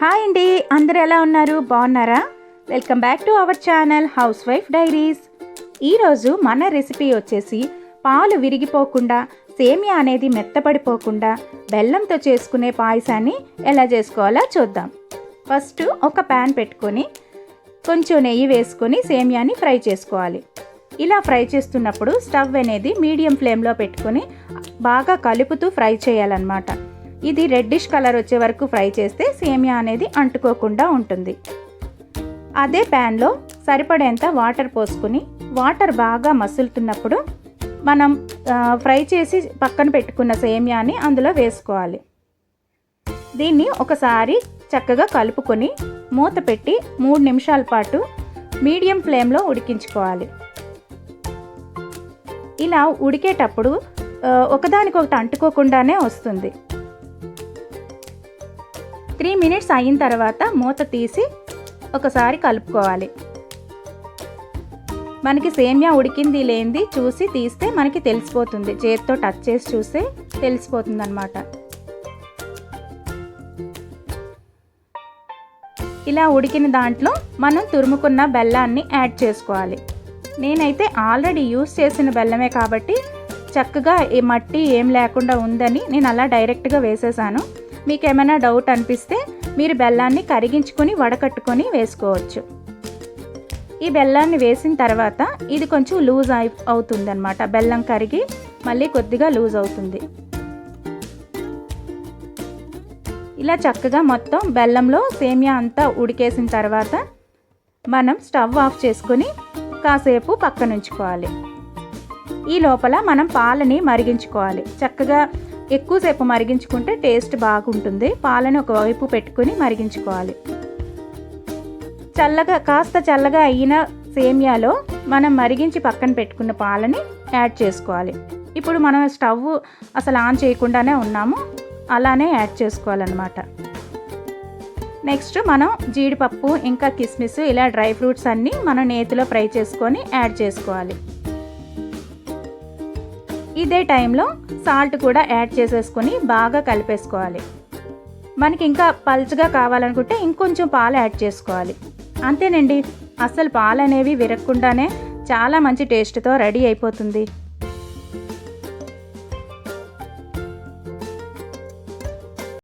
Hi అండి. అందరు ఎలా ఉన్నారు? బాగున్నారా? Welcome back to our channel house wife diaries ఈరోజు మన రెసిపీ వచ్చేసి పాలు విరిగిపోకుండా సేమియా అనేది మెత్తపడిపోకుండా బెల్లంతో చేసుకునే పాయసాన్ని ఎలా చేసుకోవాలో చూద్దాం. ఫస్ట్ ఒక ప్యాన్ పెట్టుకొని కొంచెం నెయ్యి వేసుకొని సేమియాని ఫ్రై చేసుకోవాలి. ఇలా ఫ్రై చేస్తున్నప్పుడు స్టవ్ అనేది మీడియం ఫ్లేమ్లో పెట్టుకొని బాగా కలుపుతూ ఫ్రై చేయాలన్నమాట. ఇది రెడ్డిష్ కలర్ వచ్చే వరకు ఫ్రై చేస్తే సేమియా అనేది అంటుకోకుండా ఉంటుంది. అదే ప్యాన్లో సరిపడేంత వాటర్ పోసుకుని వాటర్ బాగా మసులుతున్నప్పుడు మనం ఫ్రై చేసి పక్కన పెట్టుకున్న సేమియాని అందులో వేసుకోవాలి. దీన్ని ఒకసారి చక్కగా కలుపుకొని మూత పెట్టి మూడు నిమిషాల పాటు మీడియం ఫ్లేమ్లో ఉడికించుకోవాలి. ఇలా ఉడికేటప్పుడు ఒకదానికొకటి అంటుకోకుండానే వస్తుంది. త్రీ మినిట్స్ అయిన తర్వాత మూత తీసి ఒకసారి కలుపుకోవాలి. మనకి సేమియా ఉడికింది లేనిది చూసి తీస్తే మనకి తెలిసిపోతుంది. చేతితో టచ్ చేసి చూస్తే తెలిసిపోతుంది అనమాట ఇలా ఉడికిన దాంట్లో మనం తురుముకున్న బెల్లాన్ని యాడ్ చేసుకోవాలి. నేనైతే ఆల్రెడీ యూస్ చేసిన బెల్లమే కాబట్టి చక్కగా ఈ మట్టి ఏం లేకుండా ఉందని నేను అలా డైరెక్ట్గా వేసేసాను. మీకు ఏమైనా డౌట్ అనిపిస్తే మీరు బెల్లాన్ని కరిగించుకొని వడకట్టుకొని వేసుకోవచ్చు. ఈ బెల్లాన్ని వేసిన తర్వాత ఇది కొంచెం లూజ్ అయి అవుతుంది అనమాట బెల్లం కరిగి మళ్ళీ కొద్దిగా లూజ్ అవుతుంది. ఇలా చక్కగా మొత్తం బెల్లంలో సేమియా అంతా ఉడికేసిన తర్వాత మనం స్టవ్ ఆఫ్ చేసుకొని కాసేపు పక్కనుంచుకోవాలి. ఈ లోపల మనం పాలని మరిగించుకోవాలి. చక్కగా ఎక్కువసేపు మరిగించుకుంటే టేస్ట్ బాగుంటుంది. పాలని ఒకవైపు పెట్టుకుని మరిగించుకోవాలి. చల్లగా కాస్త చల్లగా అయిన సేమియాలో మనం మరిగించి పక్కన పెట్టుకున్న పాలని యాడ్ చేసుకోవాలి. ఇప్పుడు మనం స్టవ్ అసలు ఆన్ చేయకుండానే ఉన్నాము. అలానే యాడ్ చేసుకోవాలన్నమాట. నెక్స్ట్ మనం జీడిపప్పు ఇంకా కిస్మిస్ ఇలా డ్రై ఫ్రూట్స్ అన్నీ మనం నేతిలో ఫ్రై చేసుకొని యాడ్ చేసుకోవాలి. ఇదే టైంలో సాల్ట్ కూడా యాడ్ చేసేసుకొని బాగా కలిపేసుకోవాలి. మనకి ఇంకా పల్చగా కావాలనుకుంటే ఇంకొంచెం పాలు యాడ్ చేసుకోవాలి. అంతేనండి అసలు పాలు అనేవి విరగకుండానే చాలా మంచి టేస్ట్తో రెడీ అయిపోతుంది.